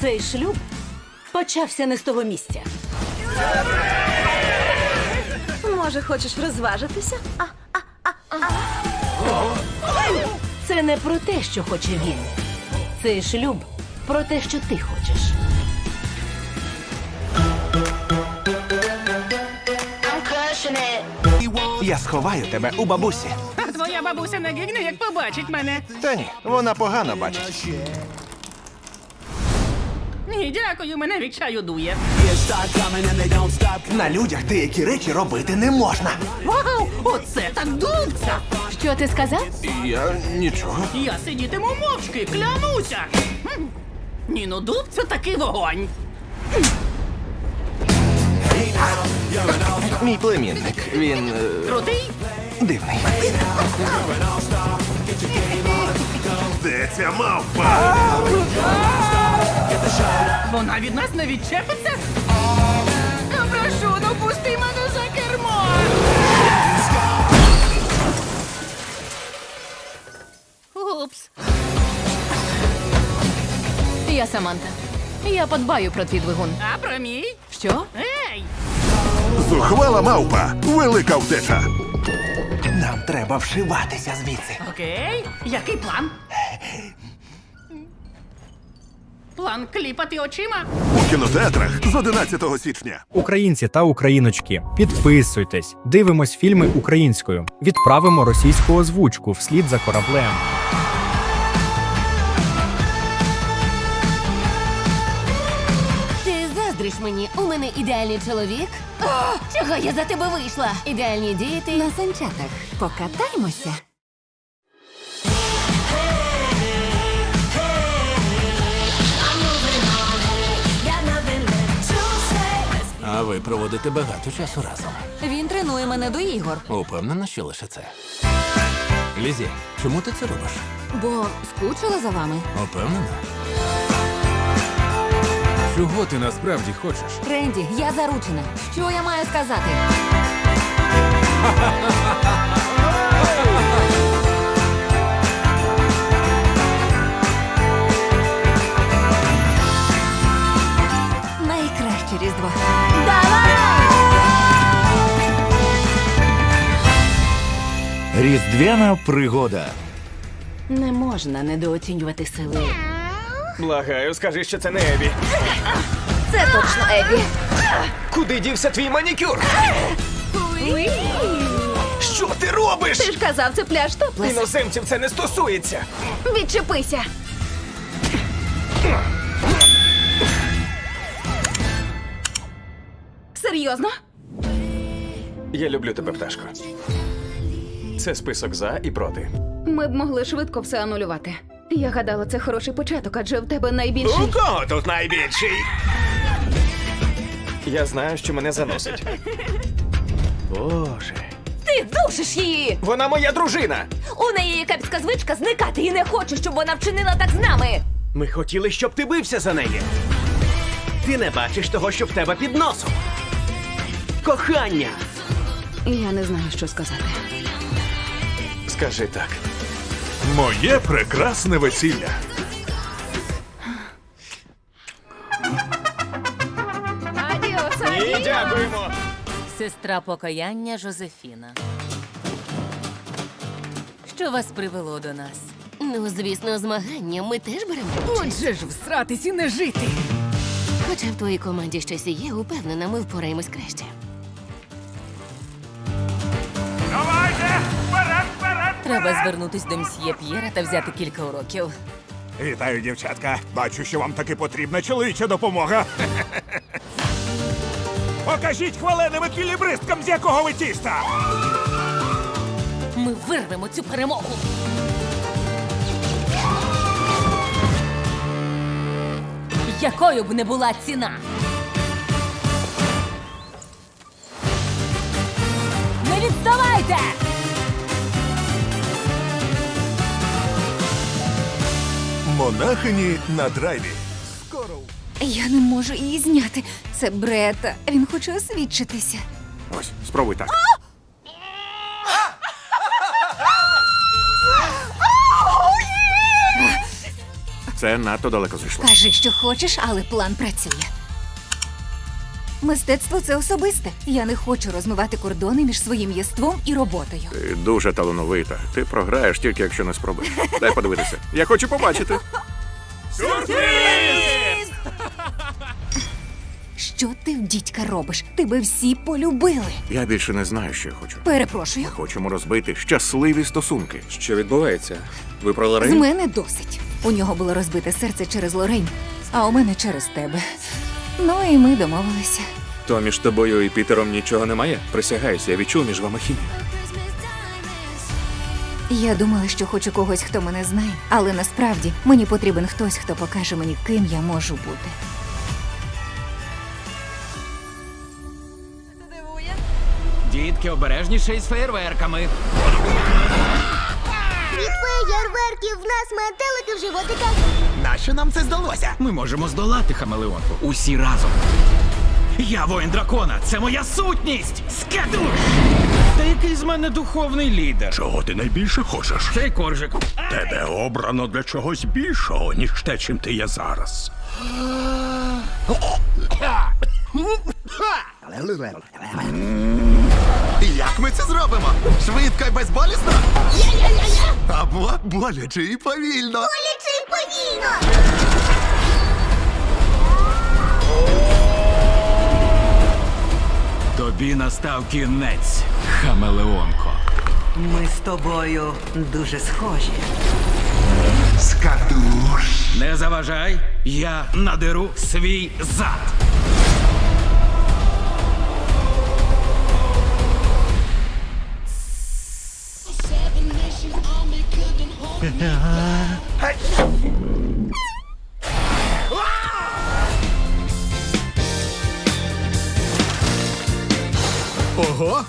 Цей шлюб почався не з того місця. Може, хочеш розважитися? А, Це не про те, що хоче він. Цей шлюб про те, що ти хочеш. Я сховаю тебе у бабусі. Твоя бабуся не гігне, як побачить мене. Та ні, вона погано бачить. Ні, дякую, мене від чаю дує. На людях деякі речі робити не можна. Вау! Оце так дубця! Що ти сказав? Я нічого. Я сидітиму мовчки, клянуся! Ні, ну дубця такий вогонь. Мій племінник. Він е, Крутий? дивний. Де ця мавпа? Вона від нас не відчепиться? Я прошу, ну пусти мене за кермо! Упс. Я Саманта. Я подбаю про твій двигун. А про мій? Що? Ей! Зухвала мавпа. Велика втеча. Нам треба вшиватися звідси. Окей, який план? План кліпати очима? У кінотеатрах з 11 січня. Українці та україночки, підписуйтесь, дивимось фільми українською, відправимо російську озвучку вслід за кораблем. Ти заздриш мені. У мене ідеальний чоловік. О, чого я за тебе вийшла? Ідеальні діти. На санчатах. Покатаймося. Проводите багато часу разом. Він тренує мене до ігор, Упевнена, що лише це. Лізі, чому ти це робиш? бо скучила за вами. Упевнена? Чого ти насправді хочеш? Тренді, я заручена. Що я маю сказати? Різдво. Різдвяна пригода. Не можна недооцінювати сили. Благаю, скажи, що це не Ебі. Це точно Ебі. Куди дівся твій манікюр? Що ти робиш? Ти ж казав, це пляж топлес. Іноземців це не стосується. Відчепися. Серйозно? Я люблю тебе, пташко. Це список за і проти. Ми б могли швидко все анулювати. Я гадала, це хороший початок, адже в тебе найбільший. У кого тут найбільший? Я знаю, що мене заносить. Боже. Ти душиш її! Вона моя дружина. У неї є кепська звичка зникати і не хочу, щоб вона вчинила так з нами. Ми хотіли, щоб ти бився за неї. Ти не бачиш того, що в тебе під носом. Кохання. Я не знаю, що сказати. Скажи так. Моє прекрасне весілля. Адіос, Ні, дякуємо. Сестра покаяння Жозефіна. Що вас привело до нас? Ну, звісно, змагання ми теж беремо. Отже ж, всратись і не жити. Хоча в твоїй команді щось є, упевнена, ми впораємось краще. Треба звернутись до мсьє П'єра та взяти кілька уроків. Вітаю, дівчатка. Бачу, що вам таки потрібна чоловіча допомога. Покажіть хваленим еквілібристкам, з якого ви тіста. Ми вирвемо цю перемогу. Якою б не була ціна? Монахині на драйві. Я не можу її зняти. Це Брета. Він хоче освідчитися. Ось, спробуй так. Це надто далеко зайшло. Кажи, що хочеш, але план працює. Мистецтво це особисте. Я не хочу розмивати кордони між своїм єством і роботою. Ти дуже талановита. Ти програєш тільки якщо не спробуєш. Дай подивитися. Я хочу побачити. Що ти в дідька робиш? Тебе всі полюбили. Я більше не знаю, що я хочу. Перепрошую. Ми хочемо розбити щасливі стосунки. Що відбувається? Ви про З мене досить. У нього було розбите серце через Лорень, а у мене через тебе. Ну і ми домовилися. То між тобою і Пітером нічого немає? Присягаюся, я відчув між вами хімію. Я думала, що хочу когось, хто мене знає, але насправді мені потрібен хтось, хто покаже мені, ким я можу бути. Дітки обережніше із феєрверками. Від феєрверків в нас метелики в животиках. Нащо нам це здалося? Ми можемо здолати хамелеонку. Усі разом. Я воїн дракона, це моя сутність! Скадуш! Який з мене духовний лідер? Чого ти найбільше хочеш? Цей коржик. Тебе обрано для чогось більшого, ніж те, чим ти є зараз. Як ми це зробимо? Швидко і безболісно? Або боляче і повільно. Полічи повільно. Тобі настав кінець, хамелеонко. Ми з тобою дуже схожі. Скатуш. Не заважай, я надеру свій зад.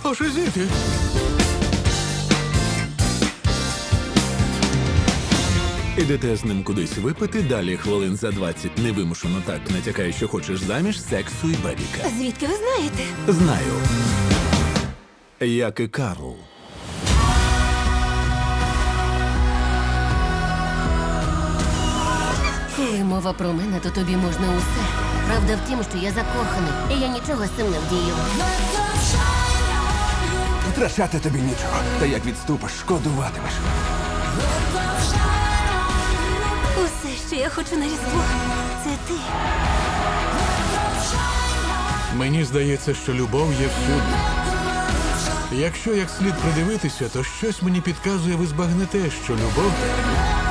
Ого, ошизіти. Ідете з ним кудись випити, далі хвилин за 20 невимушено так натякає, що хочеш заміж, сексу і бебіка. Звідки ви знаєте? Знаю. Як і Карл. Коли мова про мене, то тобі можна усе. Правда в тім, що я закоханий, і я нічого з цим не вдію. Втрачати тобі нічого. Та як відступиш, шкодуватимеш. Усе, що я хочу на різдво, це ти. Мені здається, що любов є всюди. Якщо як слід придивитися, то щось мені підказує, ви збагнете, що любов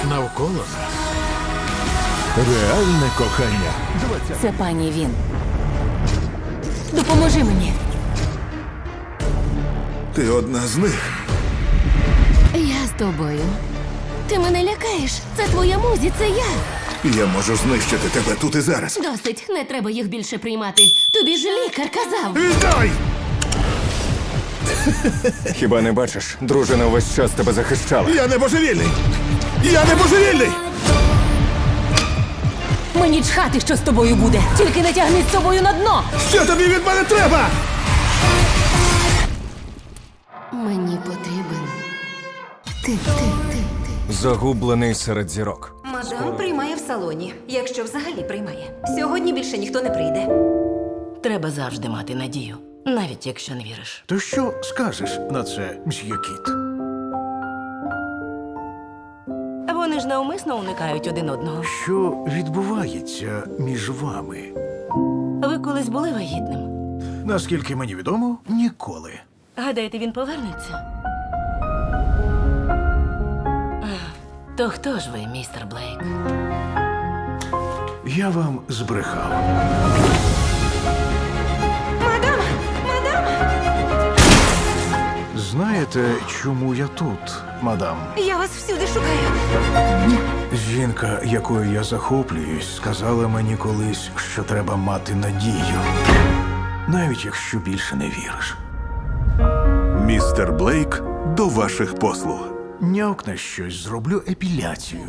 навколо нас. Реальне кохання. Це пані він. Допоможи мені. Ти одна з них. Я з тобою. Ти мене лякаєш. Це твоя музі, це я. Я можу знищити тебе тут і зараз. Досить, не треба їх більше приймати. Тобі ж лікар казав. Віддай! Хіба не бачиш? Дружина увесь час тебе захищала. Я не божевільний! Я не божевільний! Мені чхати, що з тобою буде. Тільки не тягни з собою на дно. Що тобі від мене треба? Мені потрібен. Ти, ти, ти, ти. Загублений серед зірок. Мадам приймає в салоні, якщо взагалі приймає. Сьогодні більше ніхто не прийде. Треба завжди мати надію, навіть якщо не віриш. То що скажеш на це, мсьє Кіт? Вони ж навмисно уникають один одного. Що відбувається між вами? Ви колись були вагітним. Наскільки мені відомо, ніколи. Гадаєте, він повернеться? То хто ж ви, містер Блейк? Я вам збрехав. Знаєте, чому я тут, мадам? Я вас всюди шукаю. Жінка, якою я захоплююсь, сказала мені колись, що треба мати надію, навіть якщо більше не віриш. Містер Блейк, до ваших послуг. Нявкне щось, зроблю епіляцію.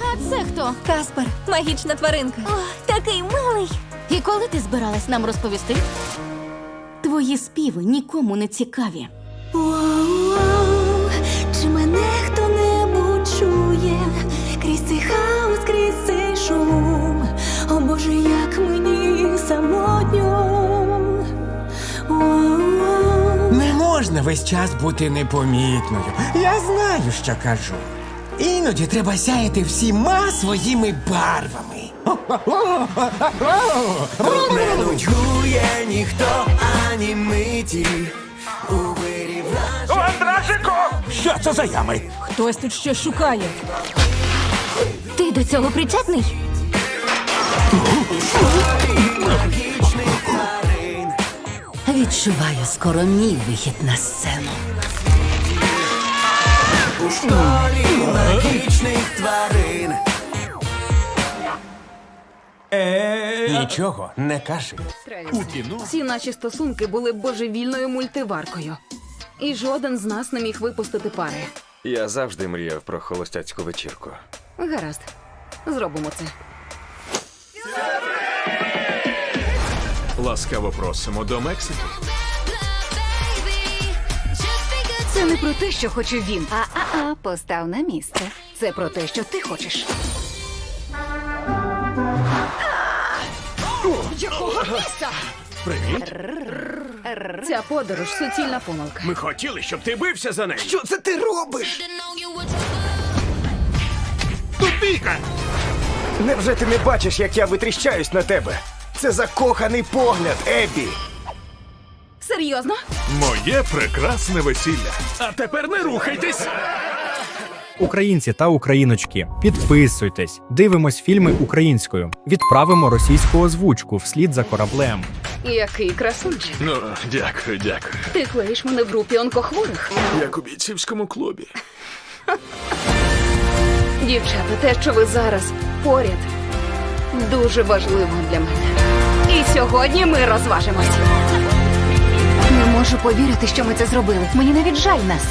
А це хто? Каспер, магічна тваринка. О, такий милий. І коли ти збиралась нам розповісти? Твої співи нікому не цікаві. Можна весь час бути непомітною. Я знаю, що кажу. Іноді треба сяяти всіма своїми барвами. Не нудьгує ніхто ані миті. Андрашику! Що це за ями? Хтось тут щось шукає. Ти до цього причетний? Відчуваю скоро мій вихід на сцену. У школі магічних тварин. Нічого не кажи. Всі наші стосунки були божевільною мультиваркою. І жоден з нас не міг випустити пари. Я завжди мріяв про холостяцьку вечірку. Гаразд, зробимо це. Ласкаво просимо до Мексики. Це не про те, що хоче він, А-а-а, постав на місце. це про те, що ти хочеш. Якого місця? Привіт. Ця подорож суцільна помилка. Ми хотіли, щоб ти бився за нею. Що це ти робиш? Тупіка! Невже ти не бачиш, як я витріщаюсь на тебе? Це закоханий погляд, Еббі. Серйозно? Моє прекрасне весілля. А тепер не рухайтесь. Українці та україночки, підписуйтесь, дивимось фільми українською, відправимо російську озвучку вслід за кораблем. Який красунчик. Ну, дякую, дякую. Ти клеїш мене в групі онкохворих. Як у бійцівському клубі. Дівчата, те, що ви зараз поряд, дуже важливо для мене. І сьогодні ми розважимось. Не можу повірити, що ми це зробили. Мені навіть жаль нас.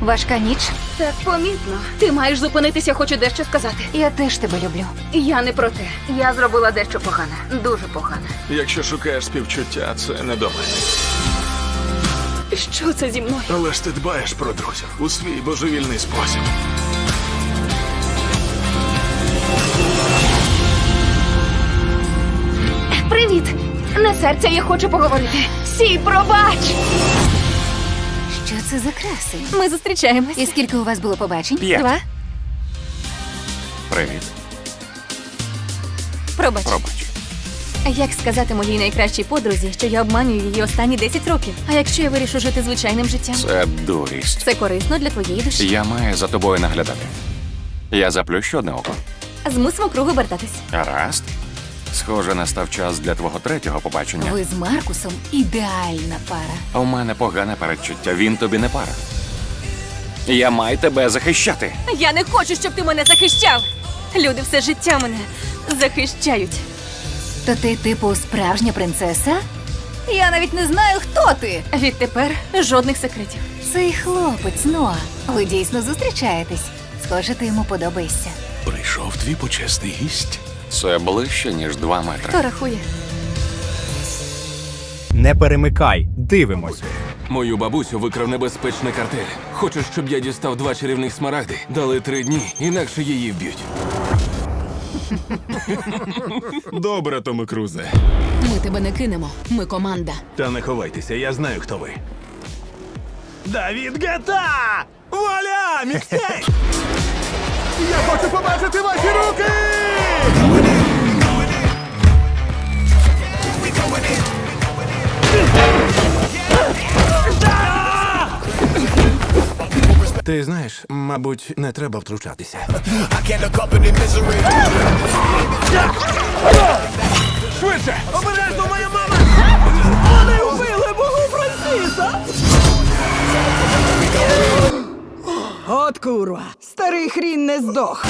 Важка ніч. Так помітно. Ти маєш зупинитися, хочу дещо сказати. Я теж тебе люблю. Я не про те. Я зробила дещо погане. Дуже погане. Якщо шукаєш співчуття, це не до мене. Що це зі мною? Але ж ти дбаєш про друзів у свій божевільний спосіб. Привіт! Не серця, я хочу поговорити. Сій, пробач! Що це за красень? Ми зустрічаємось. І скільки у вас було побачень? П'ять. Два? Привіт. Пробач. Пробач. Як сказати моїй найкращій подрузі, що я обманюю її останні 10 років? А якщо я вирішу жити звичайним життям? Це дурість. Це корисно для твоєї душі. Я маю за тобою наглядати. Я заплющу одне око. Змусимо кругу обертатись. Гаразд. Схоже, настав час для твого третього побачення. Ви з Маркусом ідеальна пара. У мене погане передчуття, він тобі не пара. Я маю тебе захищати. Я не хочу, щоб ти мене захищав. Люди все життя мене захищають. То ти, типу, справжня принцеса? Я навіть не знаю, хто ти. Відтепер жодних секретів. Цей хлопець Ноа. Ви дійсно зустрічаєтесь. Схоже, ти йому подобаєшся. Прийшов твій почесний гість. Це ближче, ніж два метри. Хто рахує? Не перемикай, дивимось. Мою бабусю викрав небезпечний картель. Хочеш, щоб я дістав два чарівних смарагди? Дали три дні, інакше її вб'ють. Добре, Томе Крузе. Ми тебе не кинемо. Ми команда. Та не ховайтеся, я знаю, хто ви. Давід Гета! Вуаля! Мікстейп! Я хочу побачити ваші руки! Ти знаєш, мабуть, не треба втручатися. Швидше! Обережно, моя мама! Вони вбили Богу Франсіса! От курва, старий хрін не здох.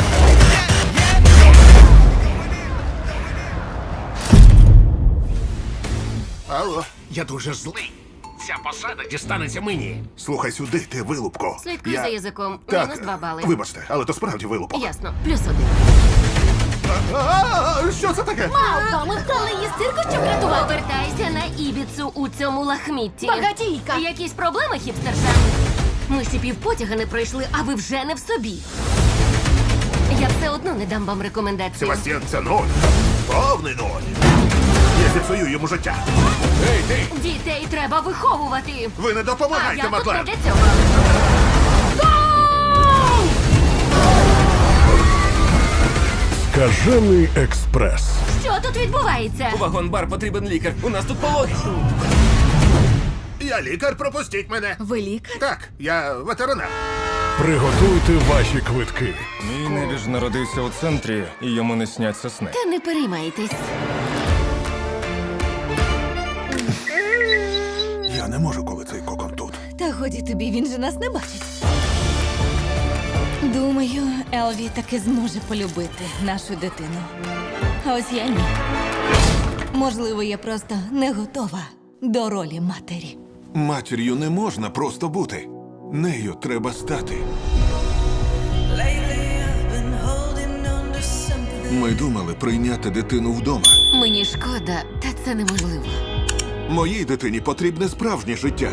Алло, я дуже злий. Ця посада дістанеться мені. Слухай сюди, ти вилупко. Слідкуй Я- за язиком. Так, Мінус два бали. вибачте, але то справді вилупок. Ясно, плюс один. А, що це таке? Мавка, ми вкрали її з цирку, щоб рятував. Повертайся на Ібіцу у цьому лахмітті. Багатійка. Якісь проблеми, хіпстерша? Ми ще півпотяга не пройшли, а ви вже не в собі. Я все одно не дам вам рекомендації. Себастьян, це ноль. Повний ноль. Я зіпсую йому життя. Ей, ти! Дітей треба виховувати. Ви не А допомагайте, я тут не для цього. Скажений експрес. Що тут відбувається? Вагон-бар потрібен лікар. У нас тут пологи. Я лікар, пропустіть мене. Ви лікар? Так, я ветеринар. Приготуйте ваші квитки. Мій небіж народився у центрі, і йому не сняться сни. Та не переймайтесь. Не можу, коли цей кокон тут. Та годі тобі, він же нас не бачить. Думаю, Елві таки зможе полюбити нашу дитину. А ось я ні. Можливо, я просто не готова до ролі матері. Матір'ю не можна просто бути. Нею треба стати. Ми думали прийняти дитину вдома. Мені шкода, та це неможливо. Моїй дитині потрібне справжнє життя.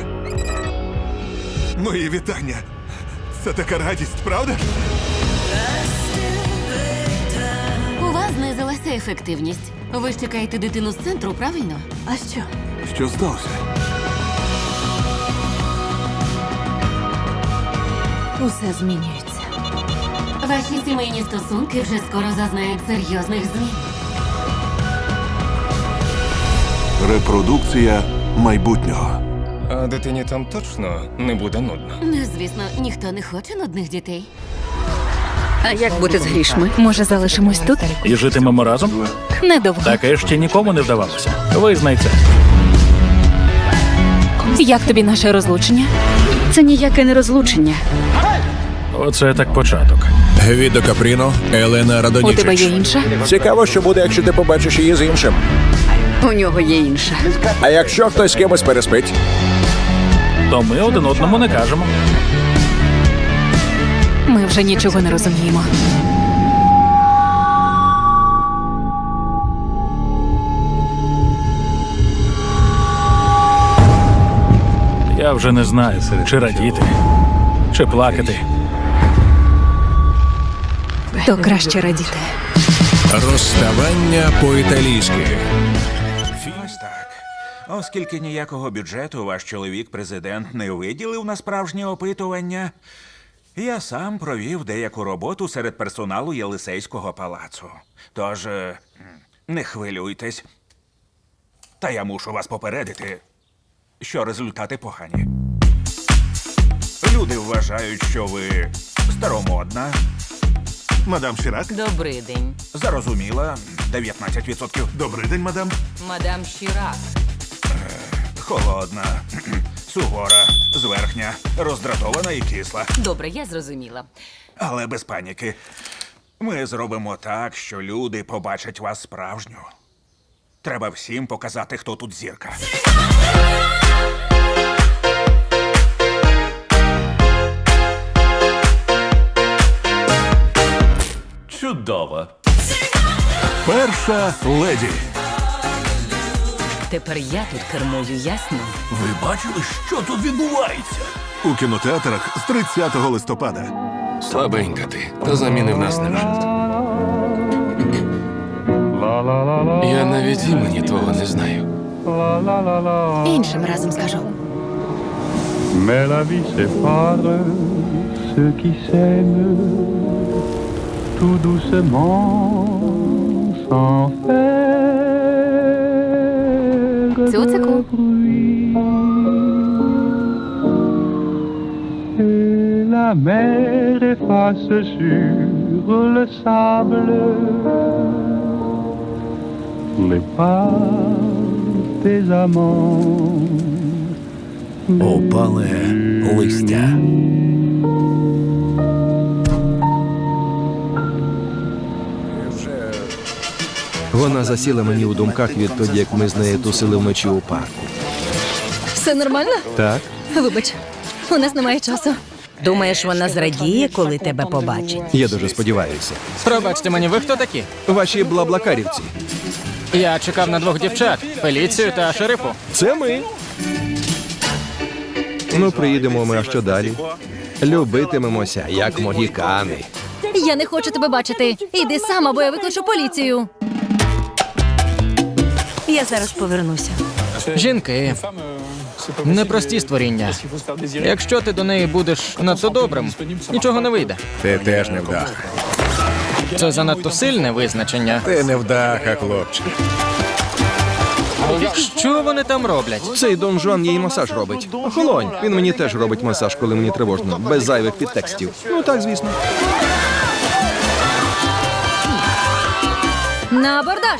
Мої вітання. Це така радість, правда? У вас знизилася ефективність. Ви ж чекаєте дитину з центру, правильно? А що? Що сталося? Усе змінюється. Ваші сімейні стосунки вже скоро зазнають серйозних змін. Репродукція майбутнього. А дитині там точно не буде нудно. Ну, звісно, ніхто не хоче нудних дітей. А як бути з грішми? Може, залишимось тут? І житимемо разом? Недовго. Таке ще нікому не вдавалося. Визнай це. Як тобі наше розлучення? Це ніяке не розлучення. Оце так початок. Гвідо Капріно, Елена У тебе є інша? Цікаво, що буде, якщо ти побачиш її з іншим. У нього є інша. А якщо хтось з кимось переспить? То ми один одному не кажемо. Ми вже нічого не розуміємо. Я вже не знаю, чи радіти, чи плакати. То краще радіти. Розставання по-італійськи. Ось так. Оскільки ніякого бюджету ваш чоловік, президент, не виділив на справжнє опитування, я сам провів деяку роботу серед персоналу Єлисейського палацу. Тож е, не хвилюйтесь. Та я мушу вас попередити, що результати погані. Люди вважають, що ви старомодна, Мадам Шірак. Добрий день, зарозуміла 19%, Добрий день, мадам. мадам Шірак. Холодна, сувора, зверхня, роздратована і кисла. Добре, я зрозуміла. Але без паніки. Ми зробимо так, що люди побачать вас справжню. Треба всім показати, хто тут зірка. Чудово. Перша леді. Тепер я тут кермую, ясно? Ви бачили, що тут відбувається? У кінотеатрах з 30 листопада. Слабенька ти, та заміни в нас нема. Я навіть імені того не знаю. Іншим разом скажу. Mais la vie sépare ceux qui s'aiment tout doucement sans faire Цуцику. de bruit. Et la mer efface sur le sable les pas des amants. Опале листя. Вона засіла мені у думках відтоді, як ми з нею тусили вночі у парку. Все нормально? Так? Вибач, у нас немає часу. Думаєш, вона зрадіє, коли тебе побачить? Я дуже сподіваюся. Пробачте мені, ви хто такі? Ваші блаблакарівці. Я чекав на двох дівчат: Феліцію та шерифу. Це ми. Ну, приїдемо ми, а що далі? Любитимемося, як могікани. Я не хочу тебе бачити. Іди сам, або я викличу поліцію. Я зараз повернуся. Жінки непрості створіння. Якщо ти до неї будеш надто добрим, нічого не вийде. Ти теж не вдаха. Це занадто сильне визначення. Ти не вдаха, хлопче. Що вони там роблять? Цей Дон Жуан їй масаж робить. Охолонь, він мені теж робить масаж, коли мені тривожно, без зайвих підтекстів. Ну так, звісно. На абордаж!